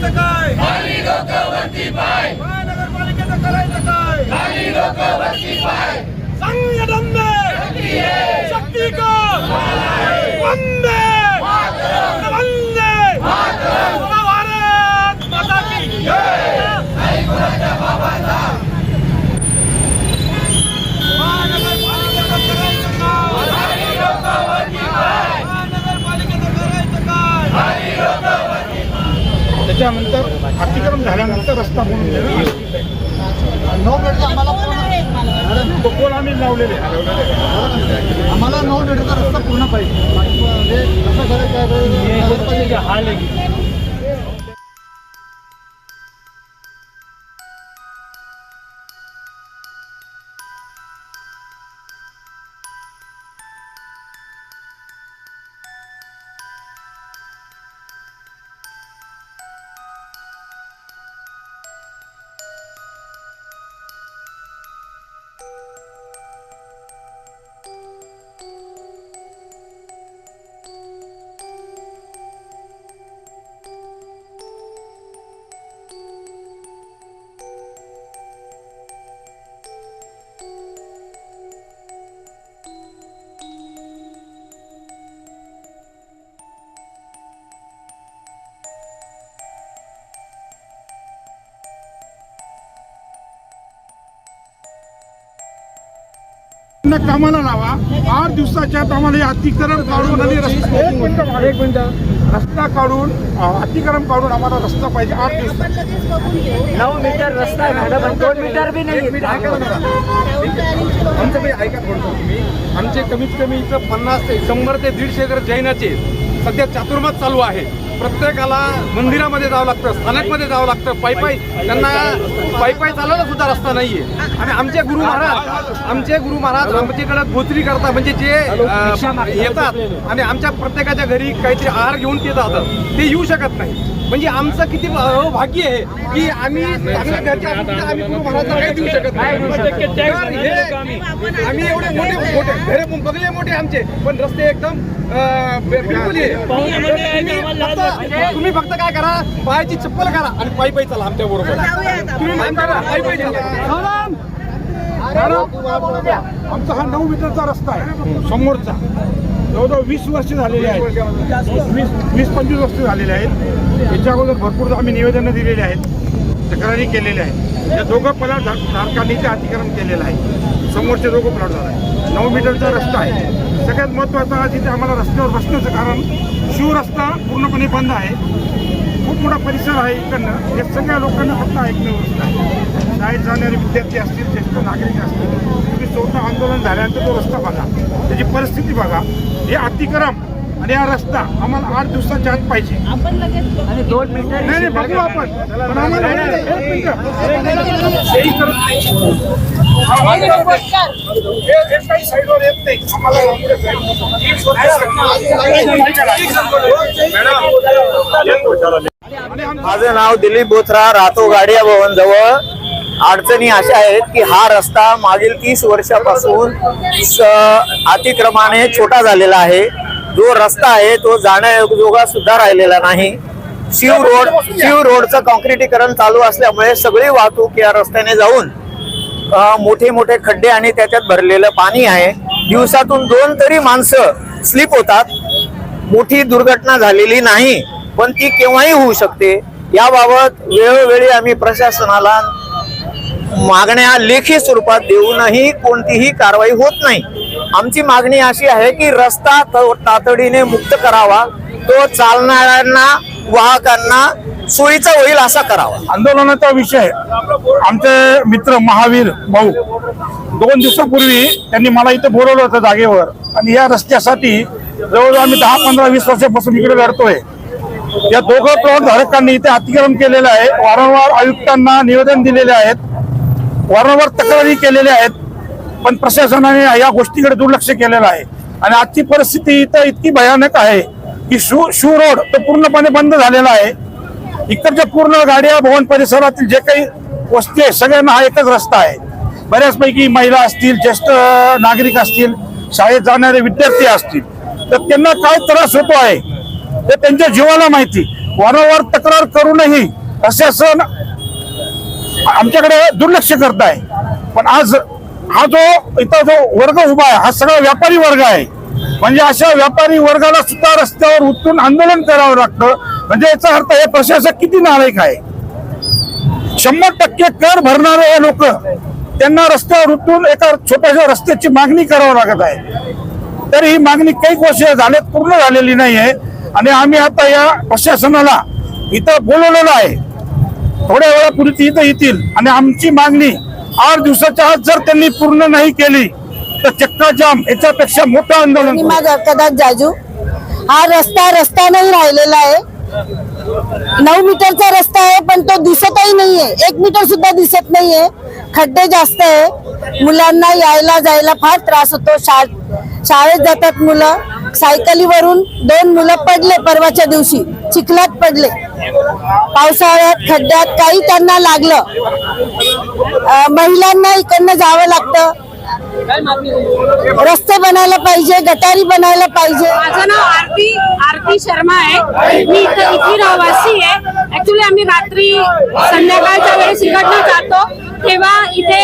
करायचं काय? महानगरपालिकेचं करायचं काय? संघटन शक्ती का? वंदे. वंदे. भारत माता की जय महानगरपालिकेचं करायचं काय महानगरपालिकेचं करायचं काय त्याच्यानंतर अतिक्रम झाल्यानंतर रस्ता म्हणून नऊ मिनिटचा आम्हाला पूर्ण तो पोल आम्ही लावलेले. आम्हाला नऊ मिनिटचा रस्ता पूर्ण पाहिजे. म्हणजे कसं करायचं आहे, त्यांना कामाला लावा. आठ दिवसाच्या आम्हाला हे अतिक्रम काढून आणि रस्ता एक मिनिट एक मिनिट. रस्ता काढून अतिक्रम काढून आम्हाला रस्ता पाहिजे आठ दिवसात. नऊ मीटर रस्ता दोन मीटर बी नाही आमचं काही ऐका थोडं तुम्ही आमचे कमीत कमी इथं पन्नास ते शंभर ते दीडशे एकर जैनाचे सध्या चातुर्मास चालू आहे. प्रत्येकाला मंदिरामध्ये जावं लागतं स्थानकमध्ये जावं लागतं. पायी पायी त्यांना पायी पायी चालायला सुद्धा रस्ता नाहीये. आणि आमचे गुरु महाराज आमचे गुरु महाराज आमच्याकडे गोत्री करतात. म्हणजे जे येतात आणि आमच्या प्रत्येकाच्या घरी काहीतरी आहार घेऊन ते जातात. ते येऊ शकत नाही. म्हणजे आमचं किती भाग्य आहे की आम्ही चांगल्या घरच्या आम्ही काही देऊ शकत नाही. आम्ही एवढे मोठे मोठे घरे बघले मोठे आमचे पण रस्ते एकदम बिलकुल. तुम्ही फक्त- काय करा पायाची चप्पल करा आणि पायी पायी चला आमच्या बरोबर. तुम्ही? पायी पायी चला. आमचा हा नऊ मीटरचा रस्ता आहे समोरचा. जवळजवळ वीस वर्ष झालेली आहेत. वीस वीस पंचवीस वर्ष झालेले आहेत. याच्या अगोदर भरपूर आम्ही निवेदनं दिलेली आहेत. तक्रारी केलेल्या आहेत. या दोघं प्लॉट धा- धारकांनी ते केलेलं आहे. समोरचे दोघं प्लॉट झाला नऊ मीटरचा रस्ता आहे. सगळ्यात महत्त्वाचं आज इथे आम्हाला रस्त्यावर बसण्याचं कारण शिव रस्ता पूर्णपणे बंद आहे. खूप मोठा परिसर आहे इकडनं. या सगळ्या लोकांना फक्त ऐकणं आहे. शाळेत जाणारे विद्यार्थी असतील ज्येष्ठ नागरिक असतील स्वतः आंदोलन झाल्यानंतर तो रस्ता बघा. त्याची परिस्थिती बघा. हे अतिक्रम आणि हा रस्ता आम्हाला आठ दिवसाच्या आत पाहिजे. नाही नाही बघू आपण. पण आम्हाला काही साईडवर येत नाही. आम्हाला माझं नाव दिलीप बोथरा राहतो गाडिया भवन जवळ अडचणी अशा आहेत की हा रस्ता मागील तीस वर्षापासून स- अतिक्रमाने छोटा झालेला आहे. जो रस्ता आहे तो जाण्यायोगा सुद्धा राहिलेला नाही. शिव रोड शिव रोडचं कॉन्क्रिटीकरण चालू असल्यामुळे सगळी वाहतूक या रस्त्याने जाऊन मोठे मोठे खड्डे आणि त्याच्यात भरलेलं पाणी आहे. दिवसातून दोन तरी माणसं स्लिप होतात. मोठी दुर्घटना झालेली नाही पण ती केव्हाही होऊ शकते. याबाबत वेळोवेळी आम्ही प्रशासनाला मागण्या लेखी स्वरूपात देऊनही कोणतीही कारवाई होत नाही. आमची मागणी अशी आहे की रस्ता तातडीने मुक्त करावा. तो चालणाऱ्यांना वाहकांना सोयीचा होईल असा करावा. आंदोलनाचा विषय आमचे मित्र महावीर भाऊ दोन दिवसापूर्वी त्यांनी मला इथे बोलवलं होतं जागेवर. आणि या रस्त्यासाठी जवळजवळ आम्ही दहा पंधरा वीस वर्षापासून इकडे लढतोय. या दोघं प्लॉट धारकांनी इथे अतिक्रम केलेलं आहे. वारंवार आयुक्तांना निवेदन दिलेले आहेत. वारंवार तक्रारी केलेल्या आहेत पण प्रशासनाने या गोष्टीकडे दुर्लक्ष केलेलं आहे. आणि आजची परिस्थिती इथं इतकी भयानक आहे की शू शू रोड तो पूर्णपणे बंद झालेला आहे. इकडच्या पूर्ण गाड्या भवन परिसरातील जे काही वस्ती आहे सगळ्यांना हा एकच रस्ता आहे. बऱ्याचपैकी महिला असतील ज्येष्ठ नागरिक असतील शाळेत जाणारे विद्यार्थी असतील तर त्यांना काय त्रास होतो आहे ते त्यांच्या जीवाला माहिती. वारंवार तक्रार करूनही प्रशासन आमच्याकडे दुर्लक्ष करत आहे पण आज हा जो इथं जो वर्ग उभा आहे हा सगळा व्यापारी वर्ग आहे. म्हणजे अशा व्यापारी वर्गाला सुद्धा रस्त्यावर उतरून आंदोलन करावं लागतं. म्हणजे याचा अर्थ हे प्रशासक किती नालायक आहे? शंभर टक्के कर भरणारे हे लोक त्यांना रस्त्यावर उतरून एका छोट्याशा रस्त्याची मागणी करावं लागत आहे. तर ही मागणी काही वर्ष झाले पूर्ण झालेली नाही आहे आणि आम्ही आता या प्रशासनाला इथं बोलवलेलं आहे. थोड्या वेळापूर्वी इथं येतील. आणि आमची मागणी आठ दिवसाच्या आत जर त्यांनी पूर्ण नाही केली तर चक्का जाम याच्यापेक्षा मोठं आंदोलन कदाच जाजू हा रस्ता रस्ता नाही राहिलेला आहे. नऊ मीटरचा रस्ता आहे पण तो दिसतही नाहीये. एक मीटर सुद्धा दिसत नाहीये. खड्डे जास्त आहे. मुलांना यायला जायला फार त्रास होतो. शाळेत शाळेत जातात मुलं. सायकलीवरून दोन मुलं पडले परवाच्या दिवशी. चिखलात पडले. पावसाळ्यात खड्ड्यात काही त्यांना लागलं. महिलांना इकडनं जावं लागतं. रस्ते बनायला पाहिजे गटारी बनायला पाहिजे. माझं नाव आरती आरती शर्मा आहे. मी इथं इथली रहिवासी आहे. ऍक्च्युली आम्ही रात्री संध्याकाळच्या वेळेस इकडनं जातो. तेव्हा इथे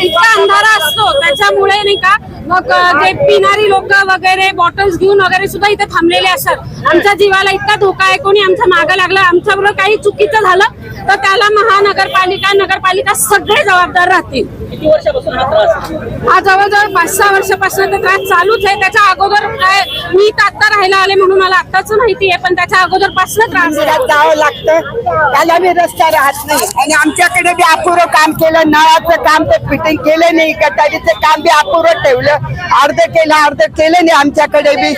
इतका अंधारा असतो त्याच्यामुळे नाही का मग जे पिणारी लोक वगैरे बॉटल्स घेऊन वगैरे सुद्धा इथे थांबलेले असतात. आमच्या जीवाला इतका धोका आहे कोणी आमच्या मागं लागलं आमच्याबरोबर काही चुकीचं झालं तर त्याला महानगरपालिका नगरपालिका सगळे जबाबदार राहतील. किती वर्षापासून हा? हा जवळजवळ पाच सहा वर्षापासून तो त्रास चालूच आहे. त्याच्या अगोदर काय मी तर आता राहायला आले म्हणून मला आत्ताच माहिती आहे पण त्याच्या अगोदरपासून त्रास जावं लागतं त्याला बी रस्ता राहत नाही. आणि आमच्याकडे बी अपुरं काम केलं नळाचं काम ते फिटिंग केलं नाही गटारीचं काम बी अपुरं ठेवलं. अर्ध केलं अर्ध केलं नाही आमच्याकडे बी.